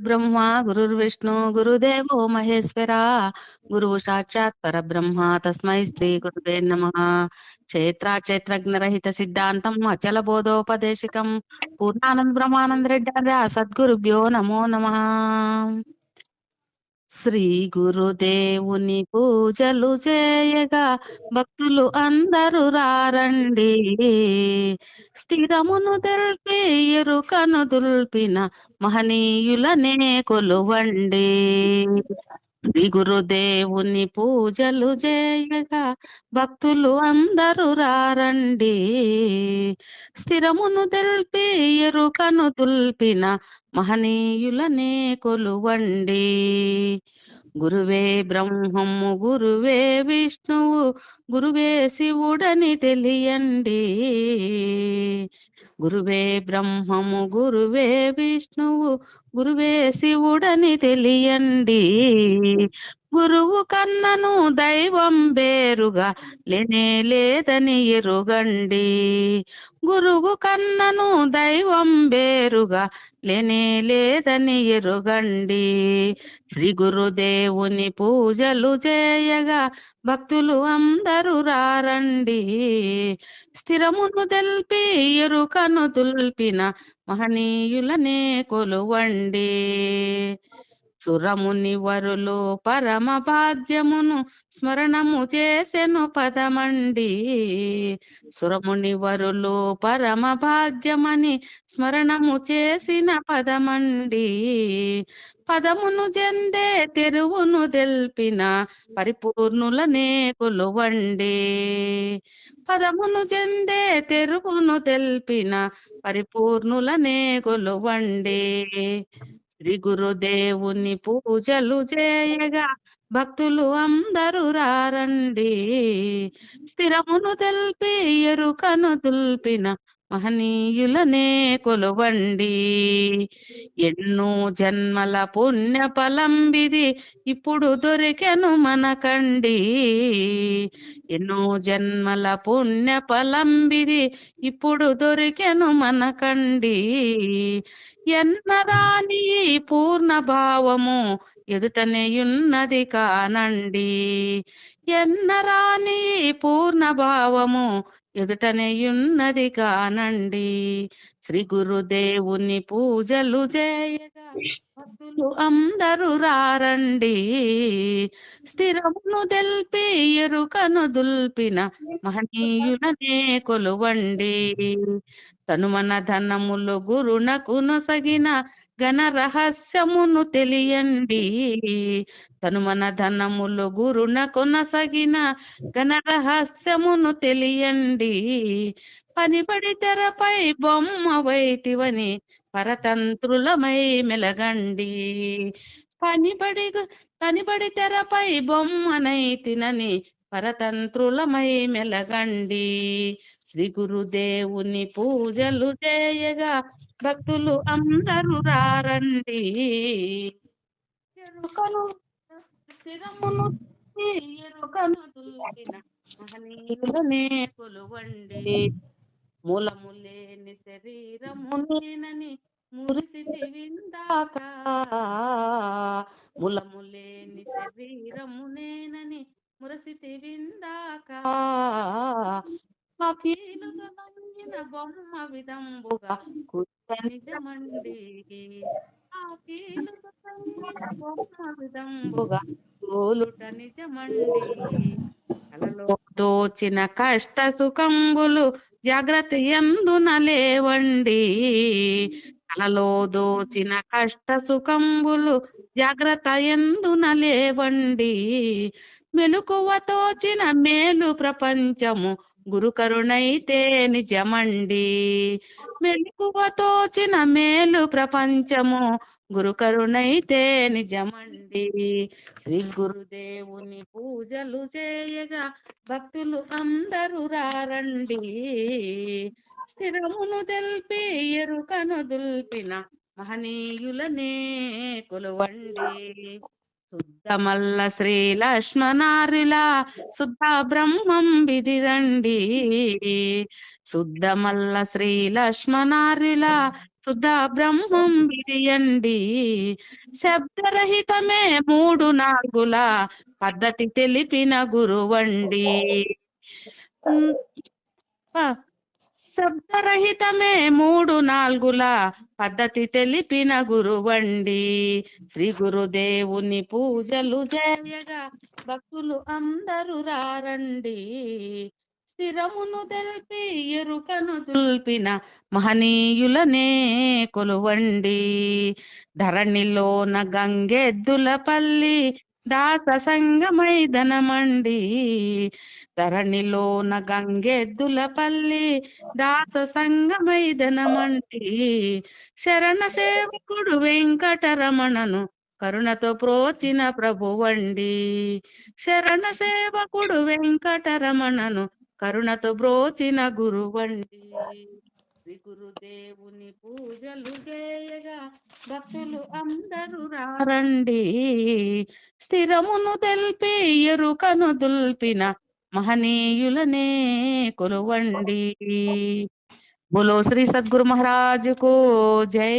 బ్రహ్మ గురుర్విష్ణు గురుదేవో మహేశ్వర గురువు సాక్షాత్ పరబ్రహ్మ తస్మై శ్రీ గురువే నమ క్షేత్ర క్షేత్రజ్ఞరహిత సిద్ధాంతం అచల బోధోపదేశకం పూర్ణానంద బ్రహ్మానంద రెడ్డి సద్గురుభ్యో నమో నమ శ్రీ గురుదేవుని పూజలు చేయగా భక్తులు అందరూ రారండి. స్థిరమును తెల్పి ఎరుకను దుల్పిన మహనీయులనే కొలువండి. శ్రీ గురుదేవుని పూజలు చేయగా భక్తులు అందరూ రారండి. స్థిరమును తెల్పి ఎరుకను తుల్పిన మహనీయులనే కొలువండి. గురువే బ్రహ్మము గురువే విష్ణువు గురువే శివుడని తెలియండి. గురువే బ్రహ్మము గురువే విష్ణువు గురువే శివుడని తెలియండి. గురువు కన్నను దైవం వేరుగా లేనే లేదని ఎరుగండి. గురువు కన్నను దైవం వేరుగా లేనే లేదని ఎరుగండి. శ్రీ గురుదేవుని పూజలు చేయగా భక్తులు అందరూ రారండి. స్థిరమును తెల్పి ఎరుకను తుల్పిన మహనీయులనే కొలువండి. సురముని వరులు పరమ భాగ్యమును స్మరణము చేసెను పదమండి. సురముని వరులు పరమ భాగ్యమని స్మరణము చేసిన పదమండి. పదమును చెందే తెరువును తెల్పిన పరిపూర్ణులనే కొలువండి పదమును చెందే తెరువును తెల్పిన పరిపూర్ణులనే కొలువండి శ్రీ గురుదేవుని పూజలు చేయగా భక్తులు అందరూ రారండి. స్థిరమును తెల్పి ఎరుకను తుల్పిన మహనీయులనే కొలువండి. ఎన్నో జన్మల పుణ్య ఫలంబిది ఇప్పుడు దొరికెను మనకండి. ఎన్నో జన్మల పుణ్య ఫలంబిది ఇప్పుడు దొరికెను మనకండి ఎన్నరాని పూర్ణ భావము ఎదుటనేయున్నది కానండి. ఎన్నరాని పూర్ణ భావము ఎదుటనేయున్నది కానండి. శ్రీ గురుదేవుని పూజలు చేయగా భక్తులు అందరూ రారండి. స్థిరమును తెల్పి ఎరుకను దుల్పిన మహనీయులనే కొలువండి. తను మన ధనములు గురునకు నొసగిన ఘన రహస్యమును తెలియండి. తను మన ధనములు గురునకు నొసగిన ఘన రహస్యమును తెలియండి. పనిపడి తెరపై బొమ్మ వైతివని పరతంత్రులమై మెలగండి. పనిబడి పనిబడి తెరపై బొమ్మనై తినని పరతంత్రులమై మెలగండి. శ్రీ గురుదేవుని పూజలు చేయగా భక్తులు అందరూ రారండి. ఎరుకను స్థిరమును ఎరుకను మహనీయులనే కొలువండి. మూలము లేని శరీరము నేనని మురిసితి విందాక మూలము లేని శరీరము నేనని మురసితి విందాక అఖీలుగా బొమ్మ విధంబుగా కుట్ట నిజమండి బొమ్మ విధంబుగా నిజమండి కలలో దోచిన కష్ట సుఖంబులు జాగ్రత్త ఎందున లేవండి? కలలో దోచిన కష్ట సుఖంబులు జాగ్రత్త ఎందున లేవండి? మెలుకువతోచిన మేలు ప్రపంచము. గురు కరుణైతే నిజమండి. మెలుకువతోచిన మేలు ప్రపంచము. గురు కరుణైతే నిజమండి. శ్రీ గురుదేవుని పూజలు చేయగా భక్తులు అందరూ రారండి. స్థిరమును తెల్పి ఎరుకను దుల్పిన మహనీయులనే కొలువండి. శుద్ధమల్ల శ్రీ లక్ష్మణారుల శుద్ధ బ్రహ్మం విధిరండి. శుద్ధమల్ల శ్రీ లక్ష్మణారుల శుద్ధ బ్రహ్మం విరియండి శబ్దరహితమే మూడు నాలుగుల పద్ధతి తెలిపిన గురువండి. శబ్దరహితమే మూడు నాలుగుల పద్ధతి తెలిపిన గురువండి. శ్రీ గురుదేవుని పూజలు చేయగా భక్తులు అందరూ రారండి. స్థిరమును తెలిపి ఎరుకను దుల్పిన మహనీయులనే కొలువండి. ధరణిలోన గంగెద్దుల పల్లి దాస సంగమై ధరణిలోన గంగెద్దులపల్లి దాస సంగమైదనమండి. శరణ సేవకుడు వెంకటరమణను కరుణతో ప్రోచిన ప్రభువండి. శరణ సేవకుడు వెంకటరమణను కరుణతో బ్రోచిన గురువండి. శ్రీ గురుదేవుని పూజలు చేయగా భక్తులు అందరూ రారండి. స్థిరమును తెల్పి ఎరుకను దుల్పిన మహనీయులనే కొలువండి. బులో శ్రీ సద్గురు మహారాజుకు జై.